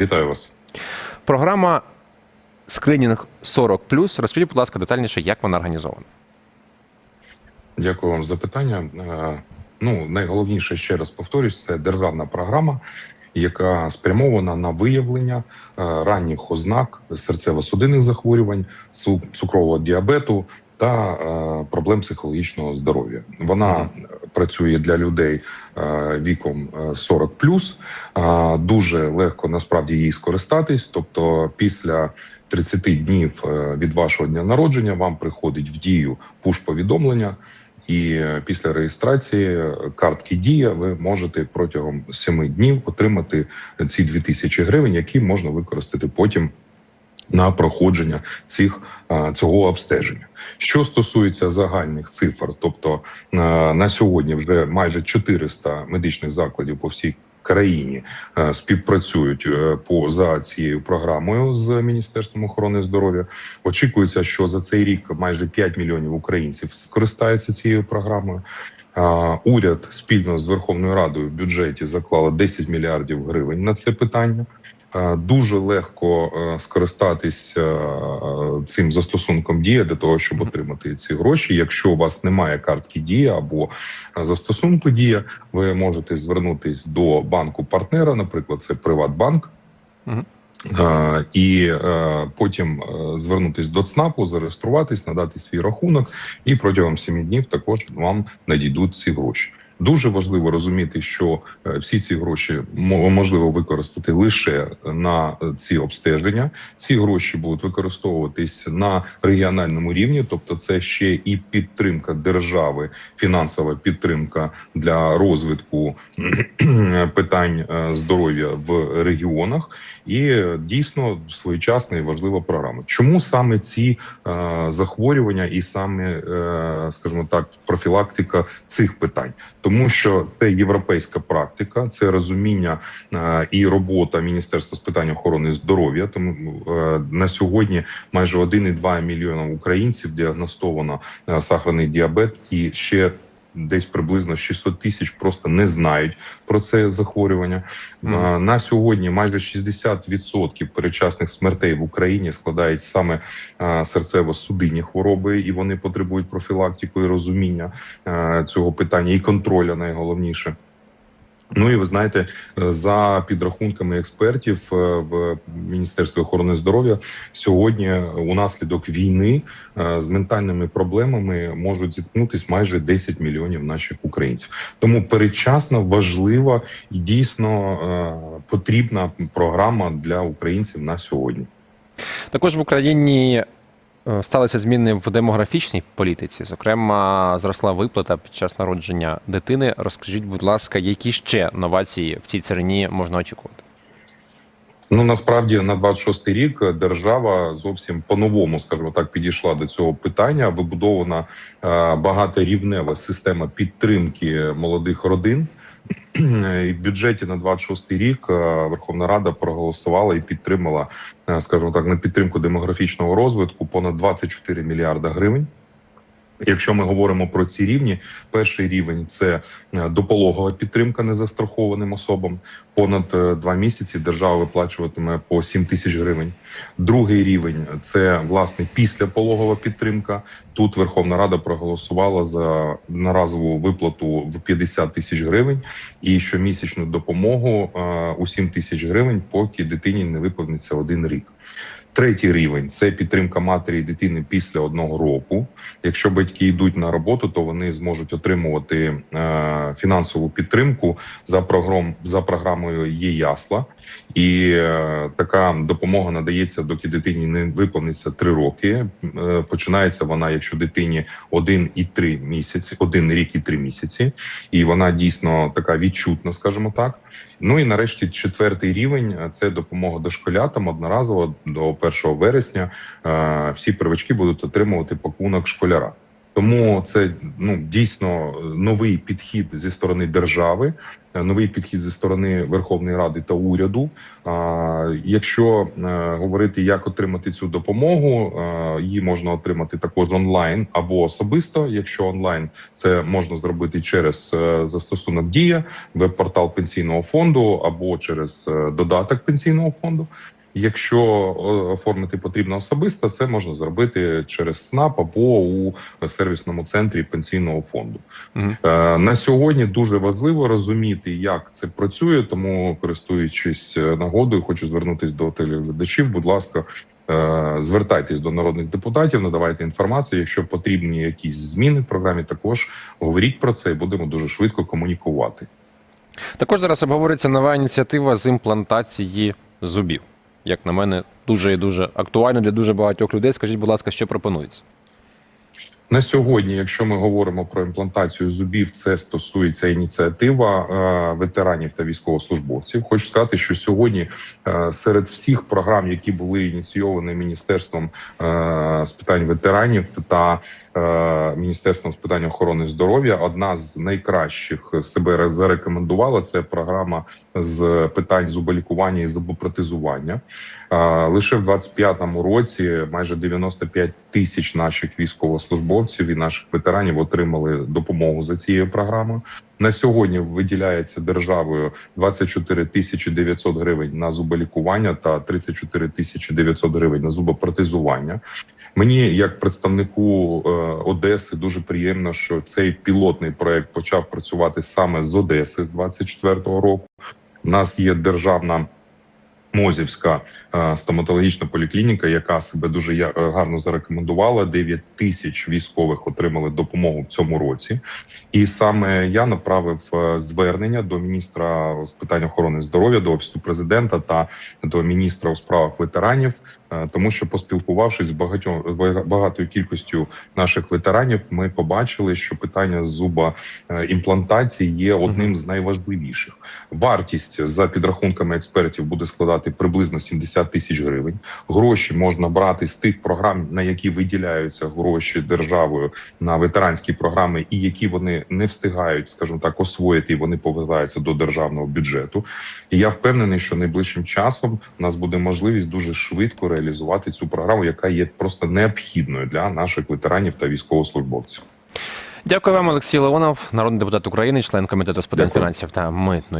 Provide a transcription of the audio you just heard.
Вітаю вас. Програма Скринінг 40 Розкажіть, будь ласка, детальніше, як вона організована. Дякую вам за питання. Е, Ну, найголовніше ще раз повторюсь, це державна програма, яка спрямована на виявлення е, ранніх ознак серцево-судинних захворювань, цукрового діабету та е, проблем психологічного здоров'я. Вона працює для людей е, віком е, 40 Е, Дуже легко насправді їй скористатись. Тобто, після 30 днів е, від вашого дня народження вам приходить в дію пуш-повідомлення. І після реєстрації картки Дія ви можете протягом 7 днів отримати ці 2000 гривень, які можна використати потім на проходження цих цього обстеження. Що стосується загальних цифр, тобто на сьогодні вже майже 400 медичних закладів по всій країні співпрацюють е, по за цією програмою з Міністерством охорони здоров'я. Очікується, що за цей рік майже 5 мільйонів українців скористаються цією програмою. Уряд спільно з Верховною Радою в бюджеті заклала 10 мільярдів гривень на це питання. Дуже легко е, скористатись е, цим застосунком дія для того, щоб отримати ці гроші. Якщо у вас немає картки дія або е, застосунку дія, ви можете звернутись до банку партнера, наприклад, це Приватбанк. І е, потім е, звернутись до ЦНАПу, зареєструватись, надати свій рахунок, і протягом 7 днів також вам надійдуть ці гроші. Дуже важливо розуміти, що е, всі ці гроші мо- можливо використати лише на е, ці обстеження. Ці гроші будуть використовуватись на регіональному рівні, тобто це ще і підтримка держави, фінансова підтримка для розвитку питань е, здоров'я в регіонах, і дійсно своєчасна і важлива програма. Чому саме ці захворювання і саме, скажімо так, профілактика цих питань? Тому що це європейська практика, це розуміння е, і робота Міністерства з питань охорони здоров'я. Тому е, на сьогодні майже 1,2 мільйона українців діагностовано е, сахарний діабет, і ще десь приблизно 600 тисяч просто не знають про це захворювання. Е, На сьогодні майже 60% перечасних смертей в Україні складають саме серцево-судинні хвороби, і вони потребують профілактику і розуміння цього питання і контроля найголовніше. Ну і ви знаєте, за підрахунками експертів е, в Міністерстві охорони здоров'я сьогодні унаслідок війни е, з ментальними проблемами можуть зіткнутись майже 10 мільйонів наших українців. Тому передчасно важлива і дійсно е, потрібна програма для українців на сьогодні. Також в Україні сталися зміни в демографічній політиці. Зокрема, зросла виплата під час народження дитини. Розкажіть, будь ласка, які ще новації в цій царині можна очікувати? Ну насправді на 26-й рік держава зовсім по-новому, скажімо так, підійшла до цього питання. Вибудована е, багаторівнева система підтримки молодих родин. В бюджеті на 26-й рік е, Верховна Рада проголосувала і підтримала, е, скажімо так, на підтримку демографічного розвитку понад 24 мільярда гривень. Якщо ми говоримо про ці рівні, перший рівень це е, допологова підтримка незастрахованим особам. Понад е, два місяці держава виплачуватиме по 7 тисяч гривень. Другий рівень це власне післяпологова підтримка. Тут Верховна Рада проголосувала за наразову виплату в 50 тисяч гривень і щомісячну допомогу е, у 7 тисяч гривень, поки дитині не виповниться один рік. Третій рівень це підтримка матері і дитини після одного року. Якщо батьки йдуть на роботу, то вони зможуть отримувати е, фінансову підтримку за програм за програмою «Є ясла, і е, така допомога надається, доки дитині не виповниться три роки. Е, починається вона, якщо дитині один і три місяці, один рік і три місяці, і вона дійсно така відчутна, скажімо так. Ну і нарешті четвертий рівень це допомога дошколятам одноразово до 1 вересня. е, Всі первачки будуть отримувати пакунок школяра. Тому це ну дійсно новий підхід зі сторони держави, е, новий підхід зі сторони Верховної Ради та уряду. А, Якщо е, говорити, як отримати цю допомогу, е, її можна отримати також онлайн або особисто. Якщо онлайн, це можна зробити через е, застосунок Дія, веб-портал пенсійного фонду або через е, додаток пенсійного фонду. Якщо е, оформити потрібно особисто, це можна зробити через СНАП або у сервісному центрі пенсійного фонду. Е, На сьогодні дуже важливо розуміти, як це працює. Тому, користуючись е, нагодою, хочу звернутися до телеглядачів. Будь ласка, звертайтесь до народних депутатів, надавайте інформацію. Якщо потрібні якісь зміни в програмі, також говоріть про це і будемо дуже швидко комунікувати. Також зараз обговорюється нова ініціатива з імплантації зубів. Як на мене, дуже і дуже актуально для дуже багатьох людей. Скажіть, будь ласка, що пропонується? На сьогодні, якщо ми говоримо про імплантацію зубів, це стосується ініціатива е, ветеранів та військовослужбовців. Хочу сказати, що сьогодні е, серед всіх програм, які були ініційовані міністерством е, з питань ветеранів та міністерством з питань охорони здоров'я, одна з найкращих себе зарекомендувала це програма з питань зуболікування і зубопротезування. Лише в 25-му році майже 95 тисяч наших військовослужбовців і наших ветеранів отримали допомогу за цією програмою. На сьогодні виділяється державою 24 тисячі 900 гривень на зуболікування та 34 тисячі 900 гривень на зубопротезування. Мені, як представнику е, Одеси, дуже приємно, що цей пілотний проект почав працювати саме з Одеси з 24-го року. У нас є державна Мозівська е, стоматологічна поліклініка, яка себе дуже е, гарно зарекомендувала. 9 тисяч військових отримали допомогу в цьому році. І саме я направив е, звернення до міністра з питань охорони здоров'я, до офісу президента та до міністра у справах ветеранів, тому що поспілкувавшись з багатьом багатою кількістю наших ветеранів, ми побачили, що питання зуба імплантації є одним з найважливіших. Вартість за підрахунками експертів буде складати приблизно 70 тисяч гривень. Гроші можна брати з тих програм, на які виділяються гроші державою на ветеранські програми, і які вони не встигають, скажімо так, освоїти, і вони повертаються до державного бюджету. І я впевнений, що найближчим часом у нас буде можливість дуже швидко реалізувати цю програму, яка є просто необхідною для наших ветеранів та військовослужбовців. Дякую вам, Олексій Леонов, народний депутат України, член комітету з питань фінансів та митної